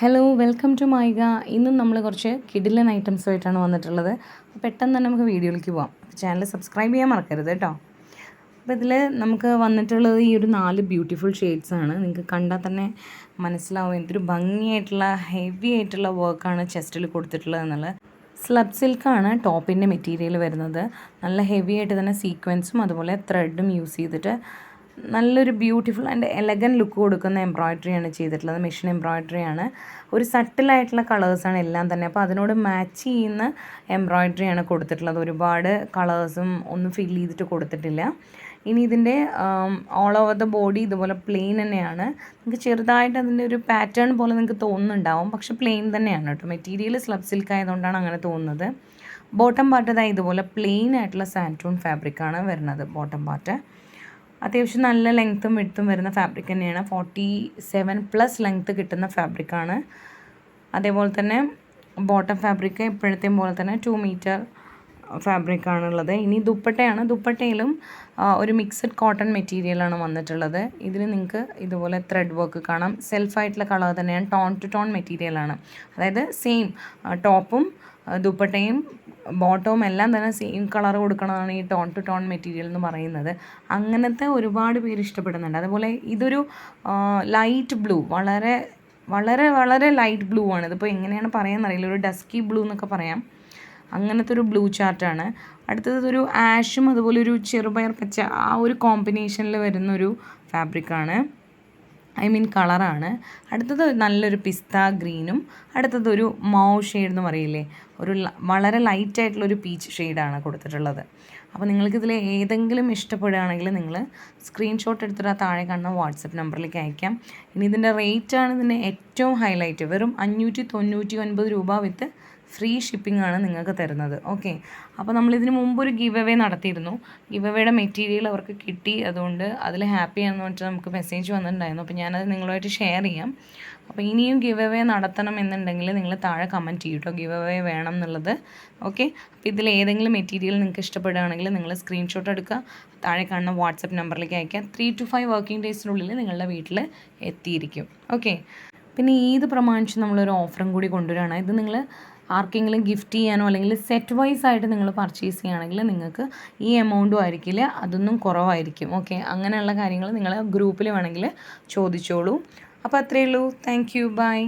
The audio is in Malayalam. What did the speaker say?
ഹലോ വെൽക്കം ടു മൈഗ ഇന്നും നമ്മൾ കുറച്ച് കിഡിലൻ ഐറ്റംസുമായിട്ടാണ് വന്നിട്ടുള്ളത്. പെട്ടെന്ന് തന്നെ നമുക്ക് വീഡിയോയിലേക്ക് പോകാം ചാനൽ സബ്സ്ക്രൈബ് ചെയ്യാൻ മറക്കരുത് കേട്ടോ. അപ്പോൾ ഇതിൽ നമുക്ക് വന്നിട്ടുള്ളത് ഈ ഒരു നാല് ബ്യൂട്ടിഫുൾ ഷെയ്ഡ്സ് ആണ്. നിങ്ങൾക്ക് കണ്ടാൽ തന്നെ മനസ്സിലാവും എന്തൊരു ഭംഗിയായിട്ടുള്ള ഹെവി ആയിട്ടുള്ള വർക്കാണ് ചെസ്റ്റിൽ കൊടുത്തിട്ടുള്ളത് എന്നുള്ളത്. സ്ലബ് സിൽക്കാണ് ടോപ്പിന്റെ മെറ്റീരിയൽ വരുന്നത്. നല്ല ഹെവി ആയിട്ട് തന്നെ സീക്വൻസും അതുപോലെ ത്രെഡും യൂസ് ചെയ്തിട്ട് നല്ലൊരു ബ്യൂട്ടിഫുൾ ആൻഡ് എലഗൻ ലുക്ക് കൊടുക്കുന്ന എംബ്രോയ്ഡറിയാണ് ചെയ്തിട്ടുള്ളത്. മെഷീൻ എംബ്രോയ്ഡറിയാണ് ഒരു സട്ടിലായിട്ടുള്ള കളേഴ്സാണ് എല്ലാം തന്നെ. അപ്പോൾ അതിനോട് മാച്ച് ചെയ്യുന്ന എംബ്രോയ്ഡറിയാണ് കൊടുത്തിട്ടുള്ളത്. ഒരുപാട് കളേഴ്സും ഒന്നും ഫിൽ ചെയ്തിട്ട് കൊടുത്തിട്ടില്ല. ഇനി ഇതിന്റെ ഓൾ ഓവർ ദ ബോഡി ഇതുപോലെ പ്ലെയിൻ തന്നെയാണ്. നിങ്ങൾക്ക് ചെറുതായിട്ട് അതിന്റെ ഒരു പാറ്റേൺ പോലെ നിങ്ങൾക്ക് തോന്നുന്നുണ്ടാവും. പക്ഷെ പ്ലെയിൻ തന്നെയാണ് കേട്ടോ. മെറ്റീരിയൽ സ്ലബ് സിൽക്ക് ആയതുകൊണ്ടാണ് അങ്ങനെ തോന്നുന്നത്. ബോട്ടം പാർട്ട് ഇതാ ഇതുപോലെ പ്ലെയിൻ ആയിട്ടുള്ള സാന്റൂൺ ഫാബ്രിക്കാണ് വരുന്നത്. ബോട്ടം പാർട്ട് അത്യാവശ്യം നല്ല ലെങ്ത്തും വിടുത്തും വരുന്ന ഫാബ്രിക് തന്നെയാണ്. ഫോർട്ടി സെവൻ പ്ലസ് ലെങ്ത്ത് കിട്ടുന്ന ഫാബ്രിക്കാണ് അതേപോലെ തന്നെ ബോട്ടം ഫാബ്രിക് ഇപ്പോഴത്തെയും പോലെ തന്നെ ടു മീറ്റർ ഫാബ്രിക്കാണുള്ളത് ഇനി ദുപ്പട്ടയാണ്. ദുപ്പട്ടയിലും ഒരു മിക്സഡ് കോട്ടൺ മെറ്റീരിയലാണ് വന്നിട്ടുള്ളത്. ഇതിൽ നിങ്ങൾക്ക് ഇതുപോലെ ത്രെഡ് വർക്ക് കാണാം. സെൽഫായിട്ടുള്ള കളർ തന്നെയാണ് ടോൺ ടു ടോൺ മെറ്റീരിയലാണ് അതായത് സെയിം ടോപ്പും ദുപ്പട്ടയും ബോട്ടവും എല്ലാം തന്നെ സെയിം കളർ കൊടുക്കണതാണ് ഈ ടോൺ ടു ടോൺ മെറ്റീരിയൽ എന്ന് പറയുന്നത്. അങ്ങനത്തെ ഒരുപാട് പേര് ഇഷ്ടപ്പെടുന്നുണ്ട്. അതുപോലെ ഇതൊരു ലൈറ്റ് ബ്ലൂ വളരെ വളരെ വളരെ ലൈറ്റ് ബ്ലൂ ആണ്. ഇതിപ്പോൾ എങ്ങനെയാണ് പറയാമെന്നറിയില്ല ഒരു ഡസ്കി ബ്ലൂ എന്നൊക്കെ പറയാം. അങ്ങനത്തെ ഒരു ബ്ലൂ ചാർട്ടാണ് അടുത്തത് ഒരു ആഷും അതുപോലെ ഒരു ചെറുപയർ പച്ച ആ ഒരു കോമ്പിനേഷനിൽ വരുന്നൊരു ഫാബ്രിക്കാണ് ഐ മീൻ കളറാണ്. അടുത്തത് നല്ലൊരു പിസ്ത ഗ്രീനും അടുത്തത് ഒരു മൗ ഷെയ്ഡ് എന്ന് പറയില്ലേ ഒരു വളരെ ലൈറ്റ് ആയിട്ടുള്ള ഒരു പീച്ച് ഷെയ്ഡാണ് കൊടുത്തിട്ടുള്ളത്. അപ്പോൾ നിങ്ങൾക്കിതിൽ ഏതെങ്കിലും ഇഷ്ടപ്പെടുകയാണെങ്കിൽ നിങ്ങൾ സ്ക്രീൻഷോട്ട് എടുത്തിട്ട് ആ താഴെ കാണുന്ന വാട്സപ്പ് നമ്പറിലേക്ക് അയക്കാം. ഇനി ഇതിന്റെ റേറ്റാണ് ഇതിന്റെ ഏറ്റവും ഹൈലൈറ്റ് വെറും അഞ്ഞൂറ്റി തൊണ്ണൂറ്റി ഒൻപത് രൂപ വിത്ത് ഫ്രീ ഷിപ്പിംഗ് ആണ് നിങ്ങൾക്ക് തരുന്നത്. ഓക്കെ അപ്പോൾ നമ്മൾ ഇതിന് മുമ്പ് ഒരു ഗിവ് അവേ നടത്തിയിരുന്നു. ഗിവ് അവേയുടെ മെറ്റീരിയൽ അവർക്ക് കിട്ടി. അതുകൊണ്ട് അതിൽ ഹാപ്പി ആണെന്ന് പറഞ്ഞിട്ട് നമുക്ക് മെസ്സേജ് വന്നിട്ടുണ്ടായിരുന്നു. അപ്പോൾ ഞാനത് നിങ്ങളുമായിട്ട് ഷെയർ ചെയ്യാം. അപ്പോൾ ഇനിയും ഗിവ് അവേ നടത്തണം എന്നുണ്ടെങ്കിൽ നിങ്ങൾ താഴെ കമന്റ് ചെയ്യും കേട്ടോ ഗിവ് അവേ വേണം എന്നുള്ളത്. ഓക്കെ അപ്പോൾ ഇതിൽ ഏതെങ്കിലും മെറ്റീരിയൽ നിങ്ങൾക്ക് ഇഷ്ടപ്പെടുകയാണെങ്കിൽ നിങ്ങൾ സ്ക്രീൻഷോട്ട് എടുക്കുക. താഴെ കാണുന്ന വാട്സപ്പ് നമ്പറിലേക്ക് അയക്കുക ത്രീ ടു ഫൈവ് വർക്കിംഗ് ഡേയ്സിനുള്ളിൽ നിങ്ങളുടെ വീട്ടിൽ എത്തിയിരിക്കും. ഓക്കെ പിന്നെ ഈദ് പ്രമാണിച്ച് നമ്മളൊരു ഓഫറും കൂടി കൊണ്ടുവരികയാണ്? ഇത് നിങ്ങൾ ആർക്കെങ്കിലും ഗിഫ്റ്റ് ചെയ്യാനോ അല്ലെങ്കിൽ സെറ്റ് വൈസ് ആയിട്ട് നിങ്ങൾ പർച്ചേസ് ചെയ്യുകയാണെങ്കിൽ നിങ്ങൾക്ക് ഈ എമൗണ്ടും ആയിരിക്കില്ല. അതൊന്നും കുറവായിരിക്കും. ഓക്കെ അങ്ങനെയുള്ള കാര്യങ്ങൾ നിങ്ങൾ ഗ്രൂപ്പിൽ വേണമെങ്കിൽ ചോദിച്ചോളൂ. അപ്പോൾ അത്രയേ ഉള്ളൂ. Thank you by